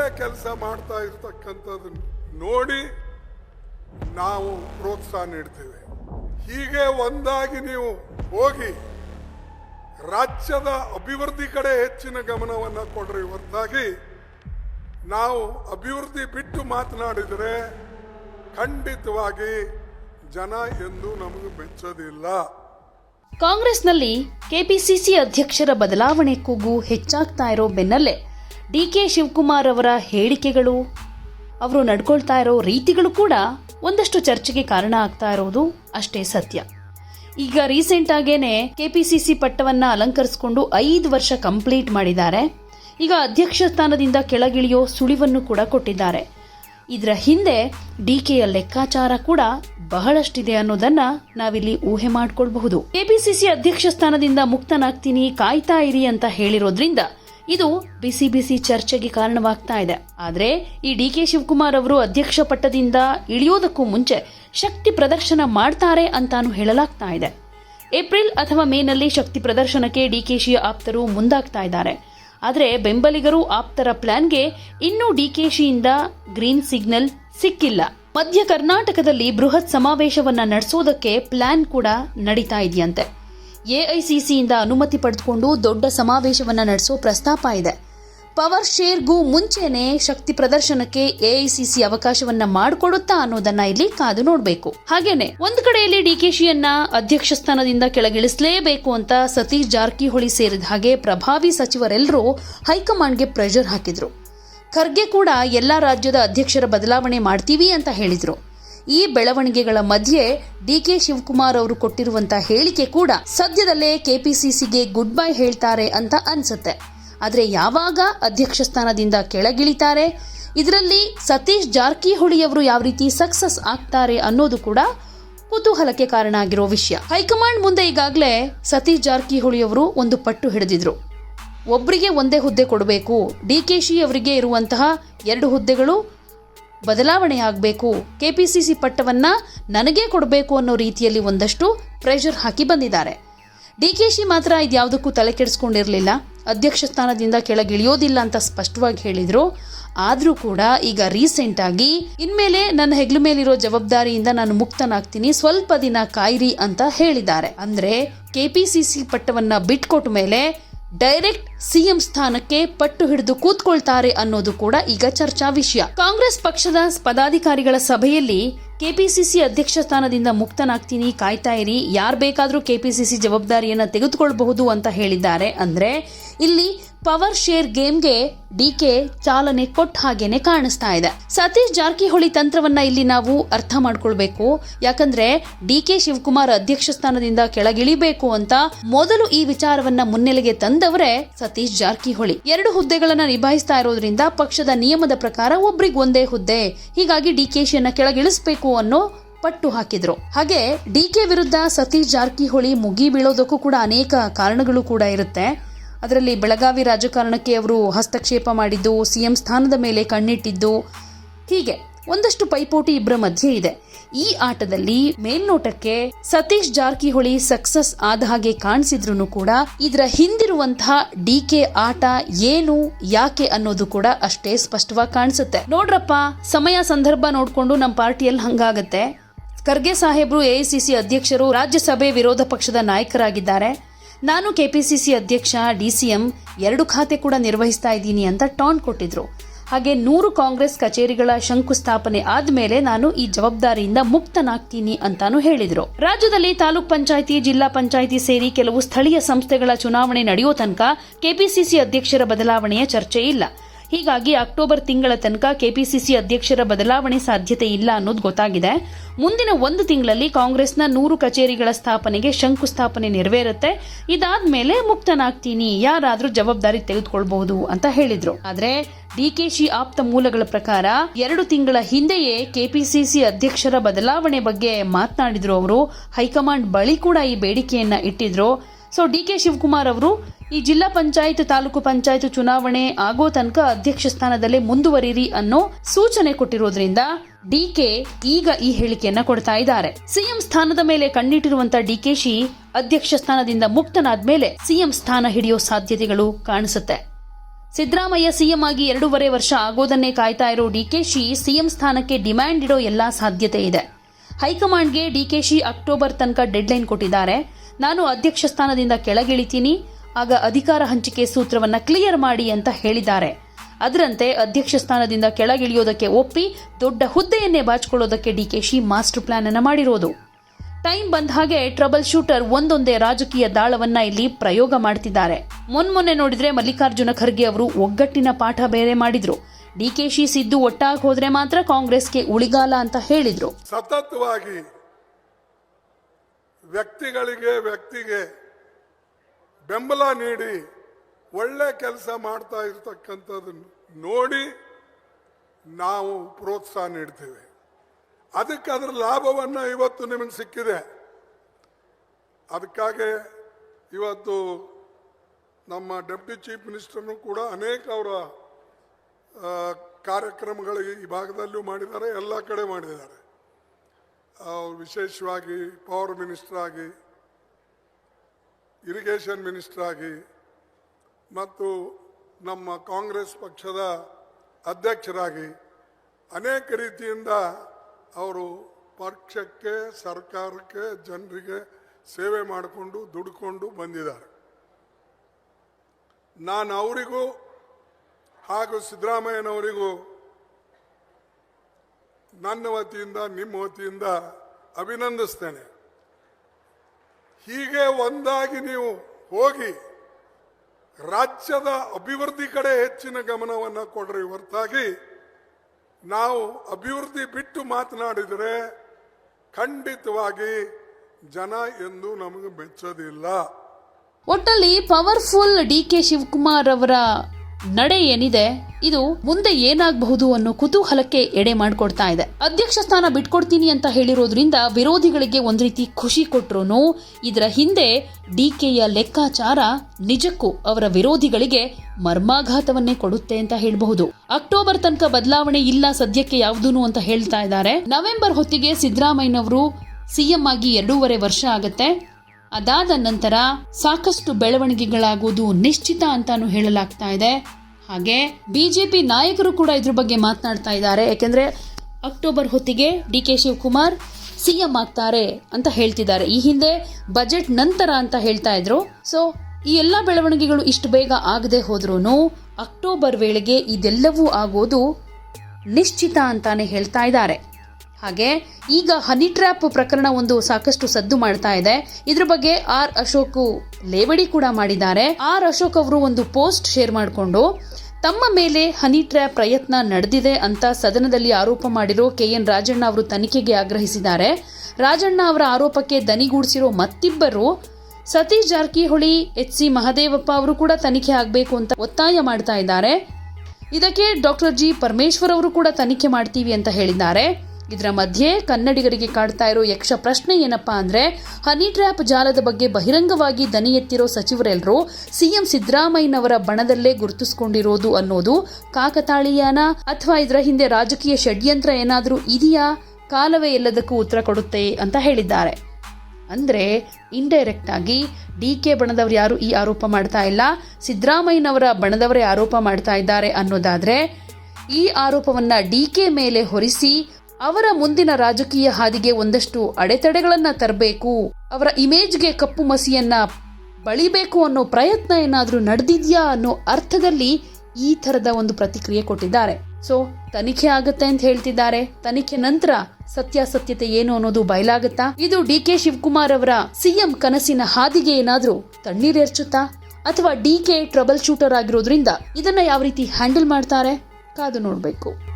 ಒಳ್ಳೆ ಕೆಲಸ ಮಾಡ್ತಾ ಇರ್ತಕ್ಕಂಥದ್ದು ನೋಡಿ ನಾವು ಪ್ರೋತ್ಸಾಹ ನೀಡ್ತೇವೆ. ಹೀಗೆ ಒಂದಾಗಿ ನೀವು ಹೋಗಿ ರಾಜ್ಯದ ಅಭಿವೃದ್ಧಿ ಕಡೆ ಹೆಚ್ಚಿನ ಗಮನವನ್ನು ಕೊಡ್ರಿ ಹೊರತಾಗಿ ನಾವು ಅಭಿವೃದ್ಧಿ ಬಿಟ್ಟು ಮಾತನಾಡಿದರೆ ಖಂಡಿತವಾಗಿ ಜನ ಎಂದು ನಮಗೆ ಮೆಚ್ಚೋದಿಲ್ಲ. ಕಾಂಗ್ರೆಸ್ನಲ್ಲಿ ಕೆಪಿಸಿಸಿ ಅಧ್ಯಕ್ಷರ ಬದಲಾವಣೆ ಕೂಗು ಹೆಚ್ಚಾಗ್ತಾ ಇರೋ ಬೆನ್ನಲ್ಲೇ ಡಿಕೆ ಶಿವಕುಮಾರ್ ಅವರ ಹೇಳಿಕೆಗಳು. ಅವರು ನಡ್ಕೊಳ್ತಾ ಇರೋ ರೀತಿಗಳು ಕೂಡ ಒಂದಷ್ಟು ಚರ್ಚೆಗೆ ಕಾರಣ ಆಗ್ತಾ ಇರೋದು ಅಷ್ಟೇ ಸತ್ಯ. ಈಗ ರೀಸೆಂಟ್ ಆಗೇನೆ ಸಿ ಪಟ್ಟವನ್ನ ಅಲಂಕರಿಸಿಕೊಂಡು ಐದು ವರ್ಷ ಕಂಪ್ಲೀಟ್ ಮಾಡಿದ್ದಾರೆ. ಈಗ ಅಧ್ಯಕ್ಷ ಸ್ಥಾನದಿಂದ ಕೆಳಗಿಳಿಯೋ ಸುಳಿವನ್ನು ಕೂಡ ಕೊಟ್ಟಿದ್ದಾರೆ. ಇದರ ಹಿಂದೆ ಡಿ ಕೆಯ ಲೆಕ್ಕಾಚಾರ ಕೂಡ ಬಹಳಷ್ಟಿದೆ ಅನ್ನೋದನ್ನ ನಾವಿಲ್ಲಿ ಊಹೆ ಮಾಡಿಕೊಳ್ಬಹುದು. ಕೆಪಿಸಿಸಿ ಅಧ್ಯಕ್ಷ ಸ್ಥಾನದಿಂದ ಮುಕ್ತನಾಗ್ತೀನಿ, ಕಾಯ್ತಾ ಇರಿ ಅಂತ ಹೇಳಿರೋದ್ರಿಂದ ಇದು ಬಿಸಿ ಬಿಸಿ ಚರ್ಚೆಗೆ ಕಾರಣವಾಗ್ತಾ ಇದೆ. ಆದರೆ ಈ ಡಿ ಕೆ ಶಿವಕುಮಾರ್ ಅವರು ಅಧ್ಯಕ್ಷ ಪಟ್ಟದಿಂದ ಇಳಿಯೋದಕ್ಕೂ ಮುಂಚೆ ಶಕ್ತಿ ಪ್ರದರ್ಶನ ಮಾಡ್ತಾರೆ ಅಂತಾನು ಹೇಳಲಾಗ್ತಾ ಇದೆ. ಏಪ್ರಿಲ್ ಅಥವಾ ಮೇನಲ್ಲಿ ಶಕ್ತಿ ಪ್ರದರ್ಶನಕ್ಕೆ ಡಿ ಕೆ ಶಿ ಆಪ್ತರು ಮುಂದಾಗ್ತಾ ಇದ್ದಾರೆ. ಆದರೆ ಬೆಂಬಲಿಗರು ಆಪ್ತರ ಪ್ಲಾನ್ಗೆ ಇನ್ನೂ ಡಿ ಕೆ ಶಿಯಿಂದ ಗ್ರೀನ್ ಸಿಗ್ನಲ್ ಸಿಕ್ಕಿಲ್ಲ. ಮಧ್ಯ ಕರ್ನಾಟಕದಲ್ಲಿ ಬೃಹತ್ ಸಮಾವೇಶವನ್ನ ನಡೆಸೋದಕ್ಕೆ ಪ್ಲಾನ್ ಕೂಡ ನಡೀತಾ ಇದೆಯಂತೆ. ಎಐಸಿಸಿಯಿಂದ ಅನುಮತಿ ಪಡೆದುಕೊಂಡು ದೊಡ್ಡ ಸಮಾವೇಶವನ್ನು ನಡೆಸೋ ಪ್ರಸ್ತಾಪ ಇದೆ. ಪವರ್ ಶೇರ್ಗೂ ಮುಂಚೆನೆ ಶಕ್ತಿ ಪ್ರದರ್ಶನಕ್ಕೆ ಎಐಸಿಸಿ ಅವಕಾಶವನ್ನ ಮಾಡಿಕೊಡುತ್ತಾ ಅನ್ನೋದನ್ನ ಇಲ್ಲಿ ಕಾದು ನೋಡಬೇಕು. ಹಾಗೇನೆ, ಒಂದು ಕಡೆಯಲ್ಲಿ ಡಿಕೆಶಿಯನ್ನ ಅಧ್ಯಕ್ಷ ಸ್ಥಾನದಿಂದ ಕೆಳಗಿಳಿಸಲೇಬೇಕು ಅಂತ ಸತೀಶ್ ಜಾರಕಿಹೊಳಿ ಸೇರಿದ ಹಾಗೆ ಪ್ರಭಾವಿ ಸಚಿವರೆಲ್ಲರೂ ಹೈಕಮಾಂಡ್ಗೆ ಪ್ರೆಷರ್ ಹಾಕಿದ್ರು. ಖರ್ಗೆ ಕೂಡ ಎಲ್ಲಾ ರಾಜ್ಯದ ಅಧ್ಯಕ್ಷರ ಬದಲಾವಣೆ ಮಾಡ್ತೀವಿ ಅಂತ ಹೇಳಿದ್ರು. ಈ ಬೆಳವಣಿಗೆಗಳ ಮಧ್ಯೆ ಡಿಕೆ ಶಿವಕುಮಾರ್ ಅವರು ಕೊಟ್ಟಿರುವಂತಹ ಹೇಳಿಕೆ ಕೂಡ ಸದ್ಯದಲ್ಲೇ ಕೆಪಿಸಿಸಿಗೆ ಗುಡ್ ಬೈ ಹೇಳ್ತಾರೆ ಅಂತ ಅನ್ಸುತ್ತೆ. ಆದರೆ ಯಾವಾಗ ಅಧ್ಯಕ್ಷ ಸ್ಥಾನದಿಂದ ಕೆಳಗಿಳಿತಾರೆ? ಇದರಲ್ಲಿ ಸತೀಶ್ ಜಾರಕಿಹೊಳಿ ಅವರು ಯಾವ ರೀತಿ ಸಕ್ಸಸ್ ಆಗ್ತಾರೆ ಅನ್ನೋದು ಕೂಡ ಕುತೂಹಲಕ್ಕೆ ಕಾರಣ ಆಗಿರೋ ವಿಷಯ. ಹೈಕಮಾಂಡ್ ಮುಂದೆ ಈಗಾಗಲೇ ಸತೀಶ್ ಜಾರಕಿಹೊಳಿ ಅವರು ಒಂದು ಪಟ್ಟು ಹಿಡಿದಿದ್ರು. ಒಬ್ಬರಿಗೆ ಒಂದೇ ಹುದ್ದೆ ಕೊಡಬೇಕು. ಡಿ ಕೆ ಶಿ ಅವರಿಗೆ ಇರುವಂತಹ ಎರಡು ಹುದ್ದೆಗಳು ಬದಲಾವಣೆ ಆಗಬೇಕು ಕೆಪಿಸಿಸಿ ಪಟ್ಟವನ್ನ ನನಗೇ ಕೊಡಬೇಕು ಅನ್ನೋ ರೀತಿಯಲ್ಲಿ ಒಂದಷ್ಟು ಪ್ರೆಷರ್ ಹಾಕಿ ಬಂದಿದ್ದಾರೆ. ಡಿ ಕೆ ಶಿ ಮಾತ್ರ ಇದ್ಯಾವುದಕ್ಕೂ ತಲೆ ಕೆಡಿಸ್ಕೊಂಡಿರಲಿಲ್ಲ. ಅಧ್ಯಕ್ಷ ಸ್ಥಾನದಿಂದ ಕೆಳಗಿಳಿಯೋದಿಲ್ಲ ಅಂತ ಸ್ಪಷ್ಟವಾಗಿ ಹೇಳಿದ್ರು. ಆದರೂ ಕೂಡ ಈಗ ರೀಸೆಂಟ್ ಆಗಿ ಇನ್ಮೇಲೆ ನನ್ನ ಹೆಗ್ಲು ಮೇಲಿರೋ ಜವಾಬ್ದಾರಿಯಿಂದ ನಾನು ಮುಕ್ತನಾಗ್ತೀನಿ, ಸ್ವಲ್ಪ ದಿನ ಕಾಯಿರಿ ಅಂತ ಹೇಳಿದ್ದಾರೆ. ಅಂದ್ರೆ ಕೆಪಿಸಿಸಿ ಪಟ್ಟವನ್ನ ಬಿಟ್ಕೊಟ್ಟ ಮೇಲೆ ಡೈರೆಕ್ಟ್ ಸಿಎಂ ಸ್ಥಾನಕ್ಕೆ ಪಟ್ಟು ಹಿಡಿದು ಕೂತ್ಕೊಳ್ತಾರೆ ಅನ್ನೋದು ಕೂಡ ಈಗ ಚರ್ಚಾ ವಿಷಯ. ಕಾಂಗ್ರೆಸ್ ಪಕ್ಷದ ಪದಾಧಿಕಾರಿಗಳ ಸಭೆಯಲ್ಲಿ ಕೆಪಿಸಿಸಿ ಅಧ್ಯಕ್ಷ ಸ್ಥಾನದಿಂದ ಮುಕ್ತನಾಗ್ತೀನಿ, ಕಾಯ್ತಾ ಇರಿ, ಯಾರು ಬೇಕಾದರೂ ಕೆಪಿಸಿಸಿ ಜವಾಬ್ದಾರಿಯನ್ನು ತೆಗೆದುಕೊಳ್ಬಹುದು ಅಂತ ಹೇಳಿದ್ದಾರೆ. ಅಂದರೆ ಇಲ್ಲಿ ಪವರ್ ಶೇರ್ ಗೇಮ್ಗೆ ಡಿಕೆ ಚಾಲನೆ ಕೊಟ್ಟ ಹಾಗೇನೆ ಕಾಣಿಸ್ತಾ ಇದೆ. ಸತೀಶ್ ಜಾರಕಿಹೊಳಿ ತಂತ್ರವನ್ನ ಇಲ್ಲಿ ನಾವು ಅರ್ಥ ಮಾಡ್ಕೊಳ್ಬೇಕು. ಯಾಕಂದ್ರೆ ಡಿ ಕೆ ಶಿವಕುಮಾರ್ ಅಧ್ಯಕ್ಷ ಸ್ಥಾನದಿಂದ ಕೆಳಗಿಳಿಬೇಕು ಅಂತ ಮೊದಲು ಈ ವಿಚಾರವನ್ನ ಮುನ್ನೆಲೆಗೆ ತಂದವರೇ ಸತೀಶ್ ಜಾರಕಿಹೊಳಿ. ಎರಡು ಹುದ್ದೆಗಳನ್ನ ನಿಭಾಯಿಸ್ತಾ ಇರೋದ್ರಿಂದ ಪಕ್ಷದ ನಿಯಮದ ಪ್ರಕಾರ ಒಬ್ರಿಗೆ ಒಂದೇ ಹುದ್ದೆ. ಹೀಗಾಗಿ ಡಿಕೆಶಿಯನ್ನ ಕೆಳಗಿಳಿಸಬೇಕು ಅನ್ನೋ ಪಟ್ಟು ಹಾಕಿದ್ರು. ಹಾಗೆ ಡಿಕೆ ವಿರುದ್ಧ ಸತೀಶ್ ಜಾರಕಿಹೊಳಿ ಮುಗಿ ಬೀಳೋದಕ್ಕೂ ಕೂಡ ಅನೇಕ ಕಾರಣಗಳು ಕೂಡ ಇರುತ್ತೆ. ಅದರಲ್ಲಿ ಬೆಳಗಾವಿ ರಾಜಕಾರಣಕ್ಕೆ ಅವರು ಹಸ್ತಕ್ಷೇಪ ಮಾಡಿದ್ದು, ಸಿಎಂ ಸ್ಥಾನದ ಮೇಲೆ ಕಣ್ಣಿಟ್ಟಿದ್ದು. ಹೀಗೆ ಒಂದಷ್ಟು ಪೈಪೋಟಿ ಇಬ್ಬರ ಮಧ್ಯೆ ಇದೆ. ಈ ಆಟದಲ್ಲಿ ಮೇಲ್ನೋಟಕ್ಕೆ ಸತೀಶ್ ಜಾರಕಿಹೊಳಿ ಸಕ್ಸಸ್ ಆದ ಹಾಗೆ ಕಾಣಿಸಿದ್ರು ಕೂಡ ಇದರ ಹಿಂದಿರುವಂತಹ ಡಿಕೆ ಆಟ ಏನು, ಯಾಕೆ ಅನ್ನೋದು ಕೂಡ ಅಷ್ಟೇ ಸ್ಪಷ್ಟವಾಗಿ ಕಾಣಿಸುತ್ತೆ. ನೋಡ್ರಪ್ಪ, ಸಮಯ ಸಂದರ್ಭ ನೋಡ್ಕೊಂಡು ನಮ್ಮ ಪಾರ್ಟಿಯಲ್ಲಿ ಹಂಗಾಗತ್ತೆ. ಖರ್ಗೆ ಸಾಹೇಬ್ರು ಎಐಸಿಸಿ ಅಧ್ಯಕ್ಷರು ರಾಜ್ಯಸಭೆ ವಿರೋಧ ಪಕ್ಷದ ನಾಯಕರಾಗಿದ್ದಾರೆ. ನಾನು ಕೆಪಿಸಿಸಿ ಅಧ್ಯಕ್ಷ, ಡಿಸಿಎಂ, ಎರಡು ಖಾತೆ ಕೂಡ ನಿರ್ವಹಿಸ್ತಾ ಇದ್ದೀನಿ ಅಂತ ಟಾನ್ ಕೊಟ್ಟಿದ್ರು. ಹಾಗೆ ನೂರು ಕಾಂಗ್ರೆಸ್ ಕಚೇರಿಗಳ ಶಂಕುಸ್ಥಾಪನೆ ಆದ್ಮೇಲೆ ನಾನು ಈ ಜವಾಬ್ದಾರಿಯಿಂದ ಮುಕ್ತನಾಗ್ತೀನಿ ಅಂತಾನು ಹೇಳಿದ್ರು. ರಾಜ್ಯದಲ್ಲಿ ತಾಲೂಕ್ ಪಂಚಾಯಿತಿ, ಜಿಲ್ಲಾ ಪಂಚಾಯಿತಿ ಸೇರಿ ಕೆಲವು ಸ್ಥಳೀಯ ಸಂಸ್ಥೆಗಳ ಚುನಾವಣೆ ನಡೆಯೋ ತನಕ ಕೆಪಿಸಿಸಿ ಅಧ್ಯಕ್ಷರ ಬದಲಾವಣೆಯ ಚರ್ಚೆ ಇಲ್ಲ. ಹೀಗಾಗಿ ಅಕ್ಟೋಬರ್ ತಿಂಗಳ ತನಕ ಕೆಪಿಸಿಸಿ ಅಧ್ಯಕ್ಷರ ಬದಲಾವಣೆ ಸಾಧ್ಯತೆ ಇಲ್ಲ ಅನ್ನೋದು ಗೊತ್ತಾಗಿದೆ. ಮುಂದಿನ ಒಂದು ತಿಂಗಳಲ್ಲಿ ಕಾಂಗ್ರೆಸ್ನ ನೂರು ಕಚೇರಿಗಳ ಸ್ಥಾಪನೆಗೆ ಶಂಕುಸ್ಥಾಪನೆ ನೆರವೇರುತ್ತೆ. ಇದಾದ್ಮೇಲೆ ಮುಕ್ತನಾಗ್ತೀನಿ, ಯಾರಾದರೂ ಜವಾಬ್ದಾರಿ ತೆಗೆದುಕೊಳ್ಬಹುದು ಅಂತ ಹೇಳಿದ್ರು. ಆದ್ರೆ ಡಿಕೆಶಿ ಆಪ್ತ ಮೂಲಗಳ ಪ್ರಕಾರ ಎರಡು ತಿಂಗಳ ಹಿಂದೆಯೇ ಕೆಪಿಸಿಸಿ ಅಧ್ಯಕ್ಷರ ಬದಲಾವಣೆ ಬಗ್ಗೆ ಮಾತನಾಡಿದ್ರು ಅವರು. ಹೈಕಮಾಂಡ್ ಬಳಿ ಕೂಡ ಈ ಬೇಡಿಕೆಯನ್ನ ಇಟ್ಟಿದ್ರು. ಸೊ ಡಿ ಕೆ ಶಿವಕುಮಾರ್ ಅವರು ಈ ಜಿಲ್ಲಾ ಪಂಚಾಯತ್ ತಾಲೂಕು ಪಂಚಾಯತ್ ಚುನಾವಣೆ ಆಗೋ ತನಕ ಅಧ್ಯಕ್ಷ ಸ್ಥಾನದಲ್ಲೇ ಮುಂದುವರಿರಿ ಅನ್ನೋ ಸೂಚನೆ ಕೊಟ್ಟಿರೋದ್ರಿಂದ ಡಿಕೆ ಈಗ ಈ ಹೇಳಿಕೆಯನ್ನ ಕೊಡ್ತಾ ಇದ್ದಾರೆ. ಸಿಎಂ ಸ್ಥಾನದ ಮೇಲೆ ಕಣ್ಣಿಟ್ಟಿರುವಂತ ಡಿಕೆಶಿ ಅಧ್ಯಕ್ಷ ಸ್ಥಾನದಿಂದ ಮುಕ್ತನಾದ ಮೇಲೆ ಸಿಎಂ ಸ್ಥಾನ ಹಿಡಿಯೋ ಸಾಧ್ಯತೆಗಳು ಕಾಣಿಸುತ್ತೆ. ಸಿದ್ದರಾಮಯ್ಯ ಸಿಎಂ ಆಗಿ ಎರಡೂವರೆ ವರ್ಷ ಆಗೋದನ್ನೇ ಕಾಯ್ತಾ ಇರೋ ಡಿಕೆಶಿ ಸಿಎಂ ಸ್ಥಾನಕ್ಕೆ ಡಿಮ್ಯಾಂಡ್ ಇಡೋ ಎಲ್ಲಾ ಸಾಧ್ಯತೆ ಇದೆ. ಹೈಕಮಾಂಡ್ಗೆ ಡಿಕೆಶಿ ಅಕ್ಟೋಬರ್ ತನಕ ಡೆಡ್ಲೈನ್ ಕೊಟ್ಟಿದ್ದಾರೆ. ನಾನು ಅಧ್ಯಕ್ಷ ಸ್ಥಾನದಿಂದ ಕೆಳಗಿಳಿತೀನಿ. ಆಗ ಅಧಿಕಾರ ಹಂಚಿಕೆ ಸೂತ್ರವನ್ನ ಕ್ಲಿಯರ್ ಮಾಡಿ ಅಂತ ಹೇಳಿದ್ದಾರೆ. ಅದರಂತೆ ಅಧ್ಯಕ್ಷ ಸ್ಥಾನದಿಂದ ಕೆಳಗಿಳಿಯೋದಕ್ಕೆ ಒಪ್ಪಿ ದೊಡ್ಡ ಹುದ್ದೆಯನ್ನೇ ಬಾಚಿಕೊಳ್ಳೋದಕ್ಕೆ ಶಿ ಮಾಸ್ಟರ್ ಪ್ಲಾನ್ ಅನ್ನು ಮಾಡಿರೋದು. ಟೈಮ್ ಬಂದ ಹಾಗೆ ಟ್ರಬಲ್ ಶೂಟರ್ ಒಂದೊಂದೇ ರಾಜಕೀಯ ದಾಳವನ್ನ ಇಲ್ಲಿ ಪ್ರಯೋಗ ಮಾಡ್ತಿದ್ದಾರೆ. ಮೊನ್ಮೊನ್ನೆ ನೋಡಿದ್ರೆ ಮಲ್ಲಿಕಾರ್ಜುನ ಖರ್ಗೆ ಅವರು ಒಗ್ಗಟ್ಟಿನ ಪಾಠ ಬೇರೆ ಮಾಡಿದ್ರು. ಶಿ ಸಿದ್ದು ಒಟ್ಟಾಗಿ ಹೋದ್ರೆ ಮಾತ್ರ ಕಾಂಗ್ರೆಸ್ಗೆ ಉಳಿಗಾಲ ಅಂತ ಹೇಳಿದ್ರು. ಸತತವಾಗಿ ವ್ಯಕ್ತಿಗಳಿಗೆ ವ್ಯಕ್ತಿಗೆ ಬೆಂಬಲ ನೀಡಿ ಒಳ್ಳೆ ಕೆಲಸ ಮಾಡ್ತಾ ಇರ್ತಕ್ಕಂಥದ್ದನ್ನು ನೋಡಿ ನಾವು ಪ್ರೋತ್ಸಾಹ ನೀಡ್ತೇವೆ. ಅದಕ್ಕೆ ಅದರ ಲಾಭವನ್ನು ಇವತ್ತು ನಿಮಗೆ ಸಿಕ್ಕಿದೆ. ಅದಕ್ಕಾಗಿ ಇವತ್ತು ನಮ್ಮ ಡೆಪ್ಟಿ ಚೀಫ್ ಮಿನಿಸ್ಟರ್ನು ಕೂಡ ಅನೇಕ ಅವರ ಕಾರ್ಯಕ್ರಮಗಳಿಗೆ ಕಾರ್ಯಕ್ರಮಗಳು ಈ ಭಾಗದಲ್ಲೂ ಮಾಡಿದ್ದಾರೆ, ಎಲ್ಲ ಕಡೆ ಮಾಡಿದ್ದಾರೆ. ಅವ್ರು ವಿಶೇಷವಾಗಿ ಪವರ್ ಮಿನಿಸ್ಟರ್ ಆಗಿ ಇರಿಗೇಷನ್ ಆಗಿ ಮತ್ತು ನಮ್ಮ ಕಾಂಗ್ರೆಸ್ ಪಕ್ಷದ ಅಧ್ಯಕ್ಷರಾಗಿ ಅನೇಕ ರೀತಿಯಿಂದ ಅವರು ಪಕ್ಷಕ್ಕೆ, ಸರ್ಕಾರಕ್ಕೆ, ಜನರಿಗೆ ಸೇವೆ ಮಾಡಿಕೊಂಡು, ದುಡ್ಕೊಂಡು ಬಂದಿದ್ದಾರೆ. ನಾನು ಅವರಿಗೂ ಹಾಗೂ ಸಿದ್ದರಾಮಯ್ಯನವರಿಗೂ ನನ್ನ ವತಿಯಿಂದ, ನಿಮ್ಮ ವತಿಯಿಂದ ಅಭಿನಂದಿಸ್ತೇನೆ. ಹೀಗೆ ಒಂದಾಗಿ ನೀವು ಹೋಗಿ ರಾಜ್ಯದ ಅಭಿವೃದ್ಧಿ ಕಡೆ ಹೆಚ್ಚಿನ ಗಮನವನ್ನು ಕೊಡ್ರಿ ಹೊರತಾಗಿ ನಾವು ಅಭಿವೃದ್ಧಿ ಬಿಟ್ಟು ಮಾತನಾಡಿದರೆ ಖಂಡಿತವಾಗಿ ಜನ ಎಂದು ನಮಗೆ ಮೆಚ್ಚೋದಿಲ್ಲ. ಒಟ್ಟಲ್ಲಿ ಪವರ್ಫುಲ್ ಡಿ ಕೆ ಶಿವಕುಮಾರ್ ಅವರ ನಡೆ ಏನಿದೆ, ಇದು ಮುಂದೆ ಏನಾಗಬಹುದು ಅನ್ನೋ ಕುತೂಹಲಕ್ಕೆ ಎಡೆ ಮಾಡಿಕೊಡ್ತಾ ಇದೆ. ಅಧ್ಯಕ್ಷ ಸ್ಥಾನ ಬಿಟ್ಕೊಡ್ತೀನಿ ಅಂತ ಹೇಳಿರೋದ್ರಿಂದ ವಿರೋಧಿಗಳಿಗೆ ಒಂದ್ ರೀತಿ ಖುಷಿ ಕೊಟ್ರು ಇದರ ಹಿಂದೆ ಡಿಕೆಯ ಲೆಕ್ಕಾಚಾರ ನಿಜಕ್ಕೂ ಅವರ ವಿರೋಧಿಗಳಿಗೆ ಮರ್ಮಾಘಾತವನ್ನೇ ಕೊಡುತ್ತೆ ಅಂತ ಹೇಳಬಹುದು. ಅಕ್ಟೋಬರ್ ತನಕ ಬದಲಾವಣೆ ಇಲ್ಲ ಸದ್ಯಕ್ಕೆ ಯಾವುದೂನು ಅಂತ ಹೇಳ್ತಾ ಇದ್ದಾರೆ. ನವೆಂಬರ್ ಹೊತ್ತಿಗೆ ಸಿದ್ದರಾಮಯ್ಯನವರು ಸಿಎಂ ಆಗಿ ಎರಡೂವರೆ ವರ್ಷ ಆಗತ್ತೆ. ಅದಾದ ನಂತರ ಸಾಕಷ್ಟು ಬೆಳವಣಿಗೆಗಳಾಗುವುದು ನಿಶ್ಚಿತ ಅಂತಾನು ಹೇಳಲಾಗ್ತಾ ಇದೆ. ಹಾಗೆ ಬಿಜೆಪಿ ನಾಯಕರು ಕೂಡ ಇದ್ರ ಬಗ್ಗೆ ಮಾತನಾಡ್ತಾ ಇದ್ದಾರೆ. ಯಾಕೆಂದ್ರೆ ಅಕ್ಟೋಬರ್ ಹೊತ್ತಿಗೆ ಡಿ ಕೆ ಶಿವಕುಮಾರ್ ಸಿಎಂ ಆಗ್ತಾರೆ ಅಂತ ಹೇಳ್ತಿದ್ದಾರೆ. ಈ ಹಿಂದೆ ಬಜೆಟ್ ನಂತರ ಅಂತ ಹೇಳ್ತಾ ಇದ್ರು. ಸೊ ಈ ಎಲ್ಲ ಬೆಳವಣಿಗೆಗಳು ಇಷ್ಟು ಬೇಗ ಆಗದೆ ಹೋದ್ರೂ ಅಕ್ಟೋಬರ್ ವೇಳೆಗೆ ಇದೆಲ್ಲವೂ ಆಗೋದು ನಿಶ್ಚಿತ ಅಂತಾನೆ ಹೇಳ್ತಾ ಇದ್ದಾರೆ. ಹಾಗೆ ಈಗ ಹನಿ ಟ್ರ್ಯಾಪ್ ಪ್ರಕರಣ ಒಂದು ಸಾಕಷ್ಟು ಸದ್ದು ಮಾಡ್ತಾ ಇದೆ. ಇದ್ರ ಬಗ್ಗೆ ಆರ್ ಅಶೋಕ್ ಲೇವಡಿ ಕೂಡ ಮಾಡಿದ್ದಾರೆ. ಆರ್ ಅಶೋಕ್ ಅವರು ಒಂದು ಪೋಸ್ಟ್ ಶೇರ್ ಮಾಡಿಕೊಂಡು, ತಮ್ಮ ಮೇಲೆ ಹನಿ ಟ್ರ್ಯಾಪ್ ಪ್ರಯತ್ನ ನಡೆದಿದೆ ಅಂತ ಸದನದಲ್ಲಿ ಆರೋಪ ಮಾಡಿರೋ ಕೆ ಎನ್ ರಾಜಣ್ಣ ಅವರು ತನಿಖೆಗೆ ಆಗ್ರಹಿಸಿದ್ದಾರೆ. ರಾಜಣ್ಣ ಅವರ ಆರೋಪಕ್ಕೆ ದನಿಗೂಡಿಸಿರೋ ಮತ್ತಿಬ್ಬರು, ಸತೀಶ್ ಜಾರಕಿಹೊಳಿ, ಎಚ್ ಸಿ ಮಹದೇವಪ್ಪ ಅವರು ಕೂಡ ತನಿಖೆ ಆಗಬೇಕು ಅಂತ ಒತ್ತಾಯ ಮಾಡ್ತಾ ಇದ್ದಾರೆ. ಇದಕ್ಕೆ ಡಾಕ್ಟರ್ ಜಿ ಪರಮೇಶ್ವರ್ ಅವರು ಕೂಡ ತನಿಖೆ ಮಾಡ್ತೀವಿ ಅಂತ ಹೇಳಿದ್ದಾರೆ. ಇದರ ಮಧ್ಯೆ ಕನ್ನಡಿಗರಿಗೆ ಕಾಡ್ತಾ ಇರೋ ಯಕ್ಷ ಪ್ರಶ್ನೆ ಏನಪ್ಪಾ ಅಂದ್ರೆ ಹನಿ ಟ್ರ್ಯಾಪ್ ಜಾಲದ ಬಗ್ಗೆ ಬಹಿರಂಗವಾಗಿ ದನಿ ಎತ್ತಿರೋ ಸಚಿವರೆಲ್ಲರೂ ಸಿಎಂ ಸಿದ್ದರಾಮಯ್ಯನವರ ಬಣದಲ್ಲೇ ಗುರುತಿಸಿಕೊಂಡಿರೋದು ಅನ್ನೋದು ಕಾಕತಾಳೀಯಾನ? ಅಥವಾ ಇದರ ಹಿಂದೆ ರಾಜಕೀಯ ಷಡ್ಯಂತ್ರ ಏನಾದರೂ ಇದೆಯಾ? ಕಾಲವೇ ಎಲ್ಲದಕ್ಕೂ ಉತ್ತರ ಕೊಡುತ್ತೆ ಅಂತ ಹೇಳಿದ್ದಾರೆ. ಅಂದ್ರೆ ಇಂಡೈರೆಕ್ಟ್ ಆಗಿ ಡಿ ಕೆ ಬಣದವರು ಯಾರು ಈ ಆರೋಪ ಮಾಡ್ತಾ ಇಲ್ಲ, ಸಿದ್ದರಾಮಯ್ಯನವರ ಬಣದವರೇ ಆರೋಪ ಮಾಡ್ತಾ ಇದ್ದಾರೆ ಅನ್ನೋದಾದ್ರೆ, ಈ ಆರೋಪವನ್ನ ಡಿ ಕೆ ಮೇಲೆ ಹೊರಿಸಿ ಅವರ ಮುಂದಿನ ರಾಜಕೀಯ ಹಾದಿಗೆ ಒಂದಷ್ಟು ಅಡೆತಡೆಗಳನ್ನ ತರಬೇಕು, ಅವರ ಇಮೇಜ್ಗೆ ಕಪ್ಪು ಮಸಿಯನ್ನ ಬಳಿಬೇಕು ಅನ್ನೋ ಪ್ರಯತ್ನ ಏನಾದರೂ ನಡೆದಿದ್ಯಾ ಅನ್ನೋ ಅರ್ಥದಲ್ಲಿ ಈ ತರದ ಒಂದು ಪ್ರತಿಕ್ರಿಯೆ ಕೊಟ್ಟಿದ್ದಾರೆ. ಸೊ ತನಿಖೆ ಆಗುತ್ತೆ ಅಂತ ಹೇಳ್ತಿದ್ದಾರೆ. ತನಿಖೆ ನಂತರ ಸತ್ಯಾಸತ್ಯತೆ ಏನು ಅನ್ನೋದು ಬಯಲಾಗುತ್ತಾ? ಇದು ಡಿ ಕೆ ಶಿವಕುಮಾರ್ ಅವರ ಸಿಎಂ ಕನಸಿನ ಹಾದಿಗೆ ಏನಾದ್ರೂ ತಣ್ಣೀರೇರ್ಚುತ್ತಾ ಅಥವಾ ಡಿ ಕೆ ಟ್ರಬಲ್ ಶೂಟರ್ ಆಗಿರೋದ್ರಿಂದ ಇದನ್ನ ಯಾವ ರೀತಿ ಹ್ಯಾಂಡಲ್ ಮಾಡ್ತಾರೆ? ಕಾದು ನೋಡ್ಬೇಕು.